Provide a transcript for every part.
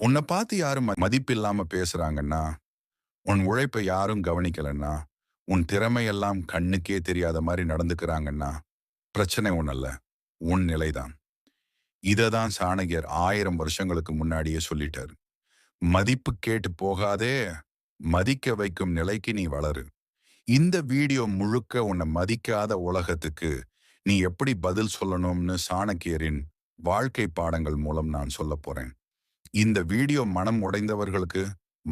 உன்னை பார்த்து யாரும் மதிப்பில்லாம பேசுறாங்கன்னா உன் உழைப்பை யாரும் கவனிக்கலன்னா உன் திறமையெல்லாம் கண்ணுக்கே தெரியாத மாதிரி நடந்துக்கிறாங்கன்னா பிரச்சனை ஒன்றல்ல உன் நிலைதான். இததான் சாணகியர் ஆயிரம் வருஷங்களுக்கு முன்னாடியே சொல்லிட்டாரு. மதிப்பு கேட்டு போகாதே மதிக்க வைக்கும் நிலைக்கு நீ வளரு. இந்த வீடியோ முழுக்க உன்னை மதிக்காத உலகத்துக்கு நீ எப்படி பதில் சொல்லணும்னு சாணக்கியரின் வாழ்க்கை பாடங்கள் மூலம் நான் சொல்ல போறேன். இந்த வீடியோ மனம் உடைந்தவர்களுக்கு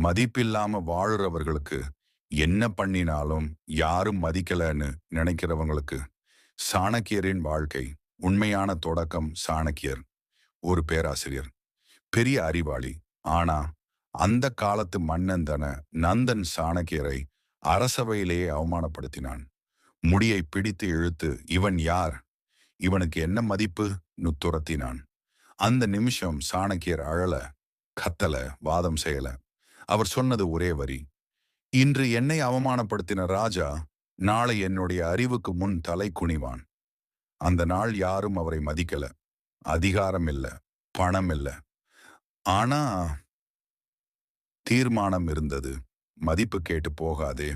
மதிப்பில்லாம வாழுறவர்களுக்கு என்ன பண்ணினாலும் யாரும் மதிக்கலன்னு நினைக்கிறவங்களுக்கு சாணக்கியரின் வாழ்க்கை உண்மையான தொடக்கம் சாணக்கியர் ஒரு பேராசிரியர். பெரிய அறிவாளி. ஆனா அந்த காலத்து மன்னன் தன நந்தன் சாணக்கியரை அரசவையிலேயே அவமானப்படுத்தினான். முடியை பிடித்து இழுத்து இவன் யார்? இவனுக்கு என்ன மதிப்பு? துரத்தினான் அந்த நிமிஷம் சாணக்கியர் அழல கத்தல வாதம் செய்யல. அவர் சொன்னது ஒரே வரி. இன்று என்னை அவமானப்படுத்தின ராஜா நாளை என்னுடைய அறிவுக்கு முன் தலை குனிவான். அந்த நாள் யாரும் அவரை மதிக்கல. அதிகாரம் இல்ல பணம் இல்ல. ஆனா தீர்மானம் இருந்தது. மதிப்பு கேட்டு போகாதே.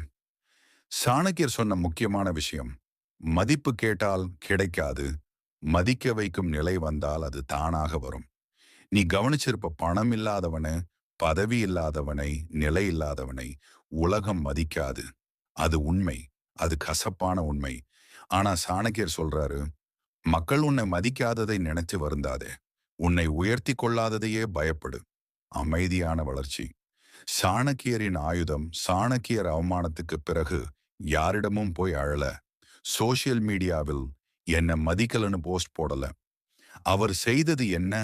சாணக்கியர் சொன்ன முக்கியமான விஷயம் மதிப்பு கேட்டால் கிடைக்காது மதிக்க வைக்கும் நிலை வந்தால் அது தானாக வரும். நீ கவனிச்சிருப்ப பணம் இல்லாதவனை பதவி இல்லாதவனை நிலை இல்லாதவனை உலகம் மதிக்காது. அது உண்மை. அது கசப்பான உண்மை. ஆனா சாணக்கியர் சொல்றாரு மக்கள் உன்னை மதிக்காததை நினைச்சு வருந்தாதே. உன்னை உயர்த்தி கொள்ளாததையே பயப்படு. அமைதியான வளர்ச்சி. சாணக்கியரின் ஆயுதம் சாணக்கியர் அவமானத்துக்கு பிறகு யாரிடமும் போய் அழல. சோசியல் மீடியாவில் என்ன மதிக்கலன்னு போஸ்ட் போடல. அவர் செய்தது என்ன?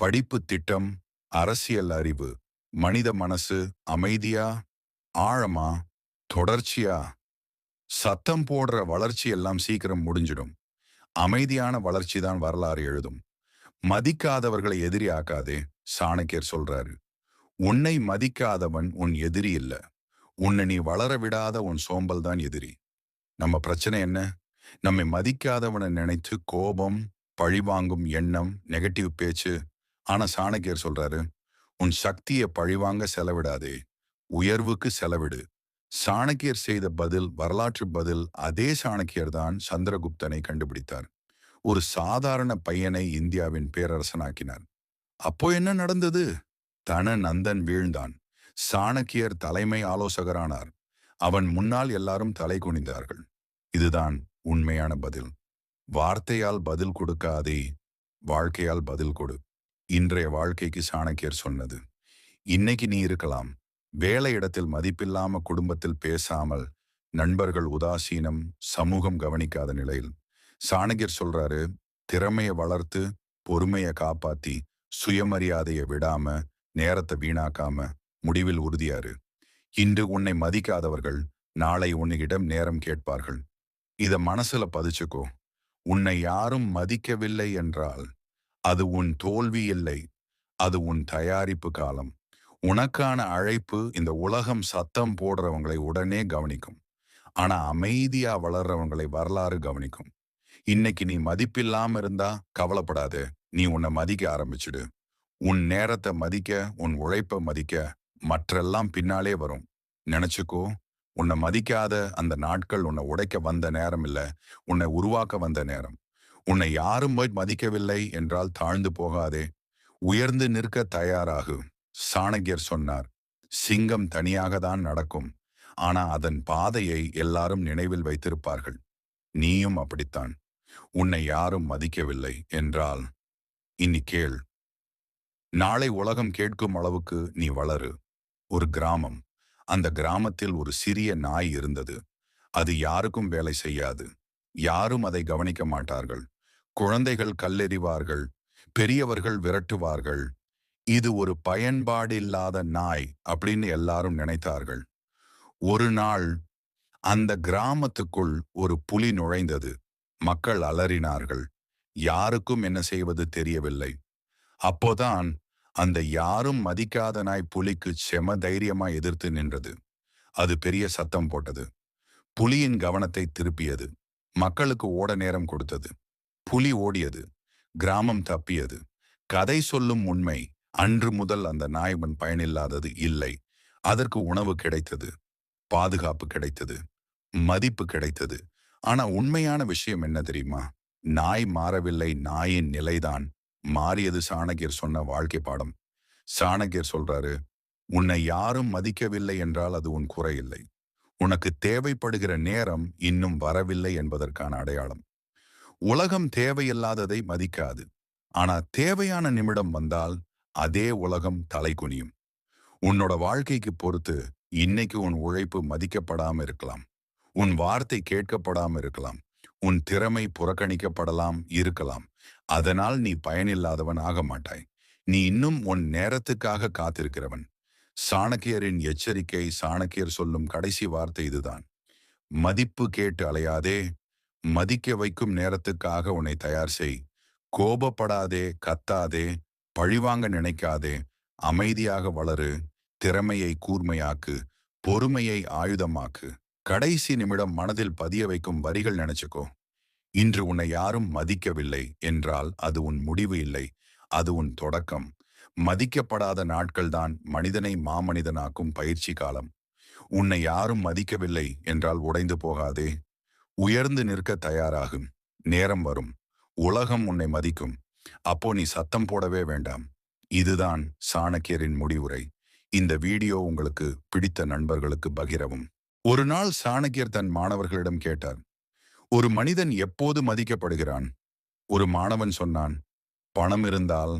படிப்பு திட்டம் அரசியல் அறிவு மனித மனசு அமைதியா ஆழமா தொடர்ச்சியா? சத்தம் போடுற வளர்ச்சி எல்லாம் சீக்கிரம் முடிஞ்சிடும். அமைதியான வளர்ச்சி தான் வரலாறு எழுதும். மதிக்காதவர்களை எதிரி ஆக்காதே சாணக்கியர் சொல்றாரு. உன்னை மதிக்காதவன் உன் எதிரி இல்ல. உன்னை நீ வளர விடாத உன் சோம்பல் தான் எதிரி. நம்ம பிரச்சனை என்ன? நம்மை மதிக்காதவனை நினைத்து கோபம் பழிவாங்கும் எண்ணம் நெகட்டிவ் பேச்சு. ஆனா சாணக்கியர் சொல்றாரு உன் சக்தியை பழிவாங்க செலவிடாதே உயர்வுக்கு செலவிடு. சாணக்கியர் செய்த பதில் வரலாற்று பதில் அதே சாணக்கியர் தான் சந்திரகுப்தனை கண்டுபிடித்தார். ஒரு சாதாரண பையனை இந்தியாவின் பேரரசனாக்கினார். அப்போ என்ன நடந்தது? தன நந்தன் வீழ்ந்தான். சாணக்கியர் தலைமை ஆலோசகரானார். அவன் முன்னால் எல்லாரும் தலை குனிந்தார்கள். இதுதான் உண்மையான பதில். வார்த்தையால் பதில் கொடுக்காதே வாழ்க்கையால் பதில் கொடு. இன்றைய வாழ்க்கைக்கு சாணக்கியர் சொன்னது. இன்னைக்கு நீ இருக்கலாம். வேலை இடத்தில் மதிப்பில்லாம குடும்பத்தில் பேசாமல் நண்பர்கள் உதாசீனம் சமூகம் கவனிக்காத நிலையில். சாணகியர் சொல்றாரு திறமையை வளர்த்து பொறுமையை காப்பாத்தி சுயமரியாதையை விடாம நேரத்தை வீணாக்காம முடிவில் உறுதியாரு. இன்று உன்னை மதிக்காதவர்கள் நாளை உன்னிடம் நேரம் கேட்பார்கள். இத மனசுல பதிச்சுக்கோ. உன்னை யாரும் மதிக்கவில்லை என்றால் அது உன் தோல்வி இல்லை. அது உன் தயாரிப்பு காலம். உனக்கான அழைப்பு இந்த உலகம் சத்தம் போடுறவங்களை உடனே கவனிக்கும். ஆனா அமைதியா வளர்றவங்களை வரலாறு கவனிக்கும். இன்னைக்கு நீ மதிப்பில்லாம இருந்தா கவலைப்படாதே. நீ உன்னை மதிக்க ஆரம்பிச்சுடு. உன் நேரத்தை மதிக்க உன் உழைப்பை மதிக்க மற்றெல்லாம் பின்னாலே வரும். நினைச்சுக்கோ. உன்னை மதிக்காத அந்த நாட்கள் உன்னை உடைக்க வந்த நேரம் இல்லை. உன்னை உருவாக்க வந்த நேரம். உன்னை யாரும் போய் மதிக்கவில்லை என்றால் தாழ்ந்து போகாதே. உயர்ந்து நிற்க தயாராகு. சாணக்கியர் சொன்னார் சிங்கம் தனியாக தான் நடக்கும். ஆனா அதன் பாதையை எல்லாரும் நினைவில் வைத்திருப்பார்கள். நீயும் அப்படித்தான். உன்னை யாரும் மதிக்கவில்லை என்றால் இனி கேள். நாளை உலகம் கேட்கும் அளவுக்கு நீ வளரு. ஒரு கிராமம். அந்த கிராமத்தில் ஒரு சிறிய நாய் இருந்தது. அது யாருக்கும் வேலை செய்யாது. யாரும் அதை கவனிக்க மாட்டார்கள். குழந்தைகள் கல்லெறிவார்கள். பெரியவர்கள் விரட்டுவார்கள். இது ஒரு பயன்பாடு இல்லாத நாய் அப்படின்னு எல்லாரும் நினைத்தார்கள். ஒரு நாள் அந்த கிராமத்துக்குள் ஒரு புலி நுழைந்தது. மக்கள் அலறினார்கள். யாருக்கும் என்ன செய்வது தெரியவில்லை. அப்போதான் அந்த யாரும் மதிக்காத நாய் புலிக்கு செம தைரியமா எதிர்த்து நின்றது. அது பெரிய சத்தம் போட்டது. புலியின் கவனத்தை திருப்பியது. மக்களுக்கு ஓட நேரம் கொடுத்தது. புலி ஓடியது. கிராமம் தப்பியது. கதை சொல்லும் உண்மை அன்று முதல் அந்த நாய் பயனில்லாதது இல்லை. அதற்கு உணவு கிடைத்தது. பாதுகாப்பு கிடைத்தது. மதிப்பு கிடைத்தது. ஆனா உண்மையான விஷயம் என்ன தெரியுமா? நாய் மாறவில்லை. நாயின் நிலைதான். மாறியது சாணக்கியர் சொன்ன வாழ்க்கை பாடம். சாணக்கியர் சொல்றாரு உன்னை யாரும் மதிக்கவில்லை என்றால் அது உன் குறை இல்லை. உனக்கு தேவைப்படுகிற நேரம் இன்னும் வரவில்லை என்பதற்கான அடையாளம். உலகம் தேவையில்லாததை மதிக்காது. ஆனா தேவையான நிமிடம் வந்தால் அதே உலகம் தலை குனியும். உன்னோட வாழ்க்கைக்கு பொறுத்து இன்னைக்கு உன் உழைப்பு மதிக்கப்படாம இருக்கலாம். உன் வார்த்தை கேட்கப்படாம இருக்கலாம். உன் திறமை புறக்கணிக்கப்படலாம் இருக்கலாம். அதனால் நீ பயனில்லாதவன் ஆக மாட்டாய். நீ இன்னும் உன் நேரத்துக்காக காத்திருக்கிறவன். சாணக்கியரின் எச்சரிக்கை சாணக்கியர் சொல்லும் கடைசி வார்த்தை இதுதான். மதிப்பு கேட்டு அலையாதே மதிக்க வைக்கும் நேரத்துக்காக உன்னை தயார் செய். கோபப்படாதே கத்தாதே பழிவாங்க நினைக்காதே அமைதியாக வளரு திறமையை கூர்மையாக்கு பொறுமையை ஆயுதமாக்கு. கடைசி நிமிடம் மனதில் பதிய வைக்கும் வரிகள் நினைச்சுக்கோ. இன்று உன்னை யாரும் மதிக்கவில்லை என்றால் அது உன் முடிவு இல்லை அது உன் தொடக்கம். மதிக்கப்படாத நாட்கள்தான் மனிதனை மாமனிதனாக்கும் பயிற்சி காலம். உன்னை யாரும் மதிக்கவில்லை என்றால் உடைந்து போகாதே. உயர்ந்து நிற்க தயாராகும் நேரம் வரும் உலகம் உன்னை மதிக்கும். அப்போ நீ சத்தம் போடவே வேண்டாம். இதுதான் சாணக்கியரின் முடிவுரை. இந்த வீடியோ உங்களுக்கு பிடித்த நண்பர்களுக்கு பகிரவும். ஒரு நாள் சாணக்கியர் தன் மாணவர்களிடம் கேட்டார். ஒரு மனிதன் எப்போது மதிக்கப்படுகிறான்? ஒரு மாணவன் சொன்னான் பணம் இருந்தால்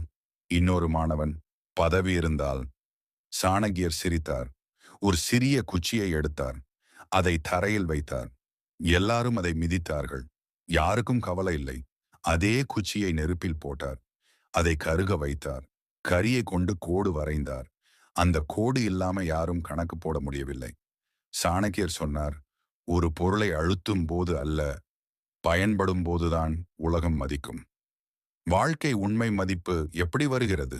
இன்னொரு மாணவன் பதவி இருந்தால். சாணக்கியர் சிரித்தார். ஒரு சிறிய குச்சியை எடுத்தார். அதை தரையில் வைத்தார். எல்லாரும் அதை மிதித்தார்கள். யாருக்கும் கவலை இல்லை. அதே குச்சியை நெருப்பில் போட்டார். அதை கருக வைத்தார். கரியை கொண்டு கோடு வரைந்தார். அந்த கோடு இல்லாம யாரும் கணக்கு போட முடியவில்லை. சாணக்கியர் சொன்னார் ஒரு பொருளை அழுத்தும் போது அல்ல பயன்படும் போதுதான் உலகம் மதிக்கும். வாழ்க்கை உண்மை மதிப்பு எப்படி வருகிறது?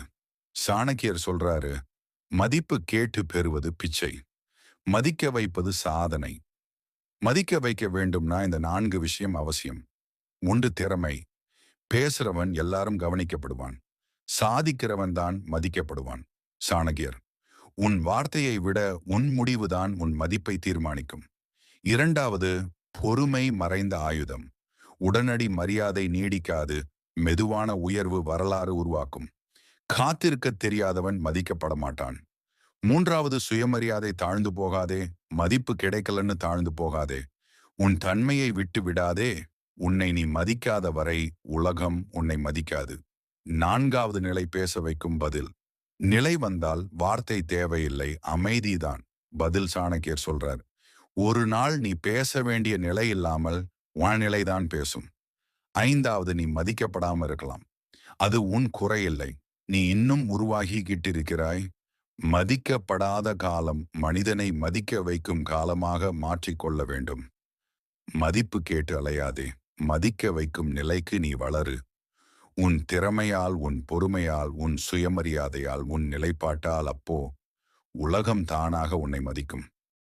சாணக்கியர் சொல்றாரு மதிப்பு கேட்டு பெறுவது பிச்சை. மதிக்க வைப்பது சாதனை. மதிக்க வைக்க வேண்டும்னா இந்த நான்கு விஷயம் அவசியம். ஒன்று திறமை. பேசுறவன் எல்லாரும் கவனிக்கப்படுவான். சாதிக்கிறவன் தான் மதிக்கப்படுவான். சாணகியர் உன் வார்த்தையை விட உன் முடிவுதான் உன் மதிப்பை தீர்மானிக்கும். இரண்டாவது பொறுமை மறைந்த ஆயுதம். உடனடி மரியாதை நீடிக்காது மெதுவான உயர்வு வரலாறு உருவாக்கும். காத்திருக்க தெரியாதவன் மதிக்கப்பட மாட்டான். மூன்றாவது சுயமரியாதை தாழ்ந்து போகாதே மதிப்பு கிடைக்கலன்னு தாழ்ந்து போகாதே. உன் தன்மையை விட்டு விடாதே உன்னை நீ மதிக்காத வரை உலகம் உன்னை மதிக்காது. நான்காவது நிலை பேச வைக்கும் பதில். நிலை வந்தால் வார்த்தை தேவையில்லை அமைதிதான். பதில் சாணக்கியர் சொல்றார். ஒரு நாள் நீ பேச வேண்டிய நிலை இல்லாமல் வானிலைதான் பேசும். ஐந்தாவது நீ மதிக்கப்படாம இருக்கலாம். அது உன் குறையில்லை. நீ இன்னும் உருவாகிக்கிட்டு இருக்கிறாய் மதிக்கப்படாத காலம் மனிதனை மதிக்க வைக்கும் காலமாக மாற்றிக்கொள்ள வேண்டும். மதிப்பு கேட்டு அலையாதே. மதிக்க வைக்கும் நிலைக்கு நீ வளரு. உன் திறமையால் உன் பொறுமையால் உன் சுயமரியாதையால் உன் நிலைப்பாட்டால் அப்போ உலகம் தானாக உன்னை மதிக்கும்.